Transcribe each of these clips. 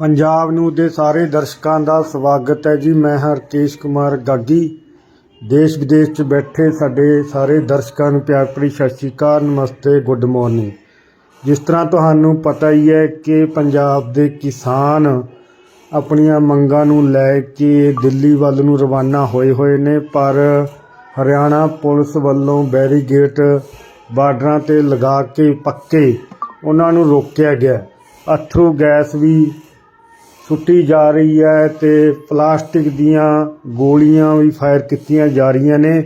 ਪੰਜਾਬ ਨੂੰ ਦੇ ਸਾਰੇ ਦਰਸ਼ਕਾਂ ਦਾ ਸਵਾਗਤ ਹੈ ਜੀ। ਮੈਂ ਹਰਕੇਸ਼ ਕੁਮਾਰ ਗਾਗੀ। ਦੇਸ਼ ਵਿਦੇਸ਼ 'ਚ ਬੈਠੇ ਸਾਡੇ ਸਾਰੇ ਦਰਸ਼ਕਾਂ ਨੂੰ ਪਿਆਰ ਭਰੀ ਸਤਿ ਸ਼੍ਰੀ ਅਕਾਲ, ਨਮਸਤੇ, ਗੁੱਡ ਮਾਰਨਿੰਗ। ਜਿਸ ਤਰ੍ਹਾਂ ਤੁਹਾਨੂੰ ਪਤਾ ਹੀ ਹੈ ਕਿ ਪੰਜਾਬ ਦੇ ਕਿਸਾਨ ਆਪਣੀਆਂ ਮੰਗਾਂ ਨੂੰ ਲੈ ਕੇ ਦਿੱਲੀ ਵੱਲ ਨੂੰ ਰਵਾਨਾ ਹੋਏ ਹੋਏ ਨੇ, ਪਰ ਹਰਿਆਣਾ ਪੁਲਿਸ ਵੱਲੋਂ ਬੈਰੀਗੇਟ ਬਾਰਡਰਾਂ ਤੇ ਲਗਾ ਕੇ ਪੱਕੇ, ਉਹਨਾਂ ਨੂੰ ਰੋਕਿਆ ਗਿਆ। ਅਥਰੂ ਗੈਸ ਵੀ ਸੁੱਟੀ ਜਾ ਰਹੀ ਹੈ ਤੇ ਪਲਾਸਟਿਕ ਦੀਆਂ ਗੋਲੀਆਂ ਵੀ ਫਾਇਰ ਕੀਤੀਆਂ ਜਾ ਰਹੀਆਂ ਨੇ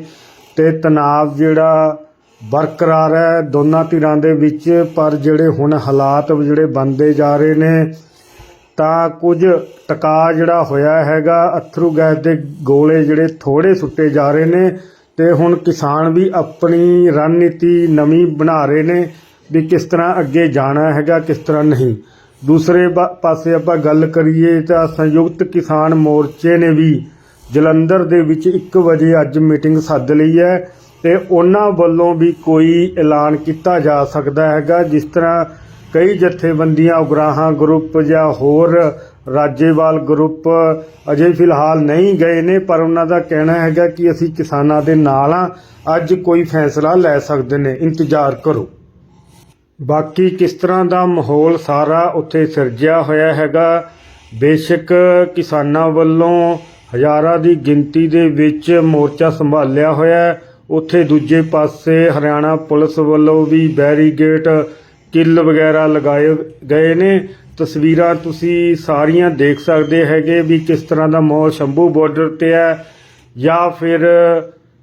ਤੇ ਤਣਾਅ ਜਿਹੜਾ ਬਰਕਰਾਰ ਹੈ ਦੋਨਾਂ ਧਿਰਾਂ ਦੇ ਵਿੱਚ, ਪਰ ਜਿਹੜੇ ਹੁਣ ਹਾਲਾਤ ਜਿਹੜੇ ਬਣਦੇ ਜਾ ਰਹੇ ਨੇ, ਤਾਂ ਕੁਝ ਟਕਾ ਜਿਹੜਾ ਹੋਇਆ ਹੈਗਾ, ਅਥਰੂ ਗੈਸ ਦੇ ਗੋਲੇ ਜਿਹੜੇ ਥੋੜੇ ਸੁੱਟੇ ਜਾ ਰਹੇ ਨੇ ਤੇ ਹੁਣ ਕਿਸਾਨ ਵੀ ਆਪਣੀ ਰਣਨੀਤੀ ਨਵੀਂ ਬਣਾ ਰਹੇ ਨੇ ਵੀ ਕਿਸ ਤਰ੍ਹਾਂ ਅੱਗੇ ਜਾਣਾ ਹੈਗਾ, ਕਿਸ ਤਰ੍ਹਾਂ ਨਹੀਂ। ਦੂਸਰੇ ਬ- ਪਾਸੇ ਆਪਾਂ ਗੱਲ ਕਰੀਏ ਤਾਂ ਸੰਯੁਕਤ ਕਿਸਾਨ ਮੋਰਚੇ ਨੇ ਵੀ ਜਲੰਧਰ ਦੇ ਵਿੱਚ 1 ਵਜੇ ਅੱਜ ਮੀਟਿੰਗ ਸੱਦ ਲਈ ਹੈ ਤੇ ਉਹਨਾਂ ਵੱਲੋਂ ਵੀ ਕੋਈ ਐਲਾਨ ਕੀਤਾ ਜਾ ਸਕਦਾ ਹੈਗਾ, ਜਿਸ ਤਰ੍ਹਾਂ ਕਈ ਜਥੇਬੰਦੀਆਂ, ਉਗਰਾਹਾਂ ਗਰੁੱਪ ਜਾਂ ਹੋਰ ਰਾਜੇਵਾਲ ਗਰੁੱਪ ਅਜੇ ਫਿਲਹਾਲ ਨਹੀਂ ਗਏ ਨੇ, ਪਰ ਉਹਨਾਂ ਦਾ ਕਹਿਣਾ ਹੈਗਾ ਕਿ ਅਸੀਂ ਕਿਸਾਨਾਂ ਦੇ ਨਾਲ ਆ ਅੱਜ ਕੋਈ ਫੈਸਲਾ ਲੈ ਸਕਦੇ ਨੇ। ਇੰਤਜ਼ਾਰ ਕਰੋ। ਬਾਕੀ ਕਿਸ ਤਰ੍ਹਾਂ ਦਾ ਮਾਹੌਲ ਸਾਰਾ ਉੱਥੇ ਸਿਰਜਿਆ ਹੋਇਆ ਹੈਗਾ, ਬੇਸ਼ੱਕ ਕਿਸਾਨਾਂ ਵੱਲੋਂ ਹਜ਼ਾਰਾਂ ਦੀ ਗਿਣਤੀ ਦੇ ਵਿੱਚ ਮੋਰਚਾ ਸੰਭਾਲਿਆ ਹੋਇਆ ਉੱਥੇ ਦੂਜੇ ਪਾਸੇ ਹਰਿਆਣਾ ਪੁਲਿਸ ਵੱਲੋਂ ਵੀ ਬੈਰੀਗੇਟ ਕਿੱਲ ਵਗੈਰਾ ਲਗਾਏ ਗਏ ਨੇ। ਤਸਵੀਰਾਂ ਤੁਸੀਂ ਸਾਰੀਆਂ ਦੇਖ ਸਕਦੇ ਹੈਗੇ ਵੀ ਕਿਸ ਤਰ੍ਹਾਂ ਦਾ ਮਾਹੌਲ ਸ਼ੰਭੂ ਬਾਰਡਰ ਤੇ ਹੈ ਜਾਂ ਫਿਰ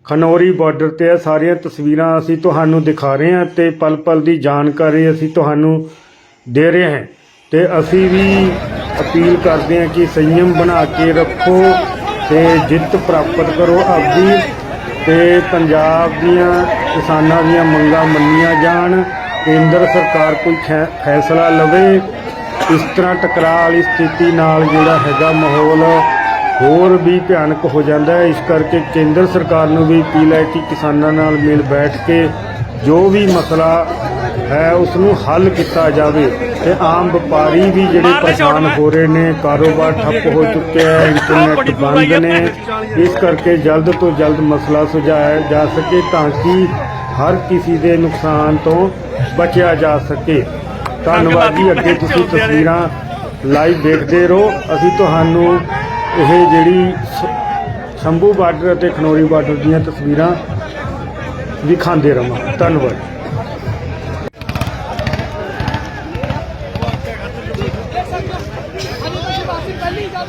ਖਨੌਰੀ ਬਾਰਡਰ ਤੇ ਇਹ ਸਾਰੀਆਂ ਤਸਵੀਰਾਂ ਅਸੀਂ ਤੁਹਾਨੂੰ ਦਿਖਾ ਰਹੇ ਹਾਂ ਤੇ ਪਲ ਪਲ ਦੀ ਜਾਣਕਾਰੀ ਅਸੀਂ ਤੁਹਾਨੂੰ ਦੇ ਰਹੇ ਹਾਂ। ਤੇ ਅਸੀਂ ਵੀ ਅਪੀਲ ਕਰਦੇ ਹਾਂ ਕਿ ਸੰਯਮ ਬਣਾ ਕੇ ਰੱਖੋ ਤੇ ਜਿੱਤ ਪ੍ਰਾਪਤ ਕਰੋ ਆਪਦੀ ਤੇ ਪੰਜਾਬ ਦੀਆਂ ਕਿਸਾਨਾਂ ਦੀਆਂ ਮੰਗਾਂ ਮੰਨੀਆਂ ਜਾਣ, ਕੇਂਦਰ ਸਰਕਾਰ ਕੋਈ ਖੈ- ਫੈਸਲਾ ਲਵੇ। ਇਸ ਤਰ੍ਹਾਂ ਟਕਰਾਅ ਵਾਲੀ ਸਥਿਤੀ ਨਾਲ ਜਿਹੜਾ ਹੈਗਾ ਮਾਹੌਲ ਹੋਰ ਵੀ ਭਿਆਨਕ ਹੋ ਜਾਂਦਾ ਹੈ। ਇਸ ਕਰਕੇ ਕੇਂਦਰ ਸਰਕਾਰ ਨੂੰ ਵੀ ਅਪੀਲ ਹੈ ਕਿ ਕਿਸਾਨਾਂ ਨਾਲ ਮਿਲ ਬੈਠ ਕੇ ਜੋ ਵੀ ਮਸਲਾ ਹੈ ਉਸ ਨੂੰ ਹੱਲ ਕੀਤਾ ਜਾਵੇ ਤੇ ਆਮ ਵਪਾਰੀ ਵੀ ਜਿਹੜੇ ਪਰੇਸ਼ਾਨ ਹੋ ਰਹੇ ਨੇ ਕਾਰੋਬਾਰ ਠੱਪ ਹੋ ਚੁੱਕਿਆ ਹੈ ਇੰਟਰਨੈਟ ਬੰਦ ਨੇ। ਇਸ ਕਰਕੇ ਜਲਦ ਤੋਂ ਜਲਦ ਮਸਲਾ ਸੁਲਝਾਇਆ ਜਾ ਸਕੇ ਤਾਂ ਕਿ ਹਰ ਕਿਸੇ ਦੇ ਨੁਕਸਾਨ ਤੋਂ ਬਚਿਆ ਜਾ ਸਕੇ। ਧੰਨਵਾਦ ਜੀ। ਅੱਗੇ ਤੁਸੀਂ ਤਸਵੀਰਾਂ ਲਾਈਵ ਦੇਖਦੇ ਰਹੋ। ਅਸੀਂ ਤੁਹਾਨੂੰ ਇਹ ਜਿਹੜੀ ਸ਼ੰਭੂ ਬਾਰਡਰ ਅਤੇ ਖਨੌਰੀ ਬਾਰਡਰ ਦੀਆਂ ਤਸਵੀਰਾਂ ਦਿਖਾਉਂਦੇ ਰਵਾਂ। ਧੰਨਵਾਦ। ਪਹਿਲੀ ਗੱਲ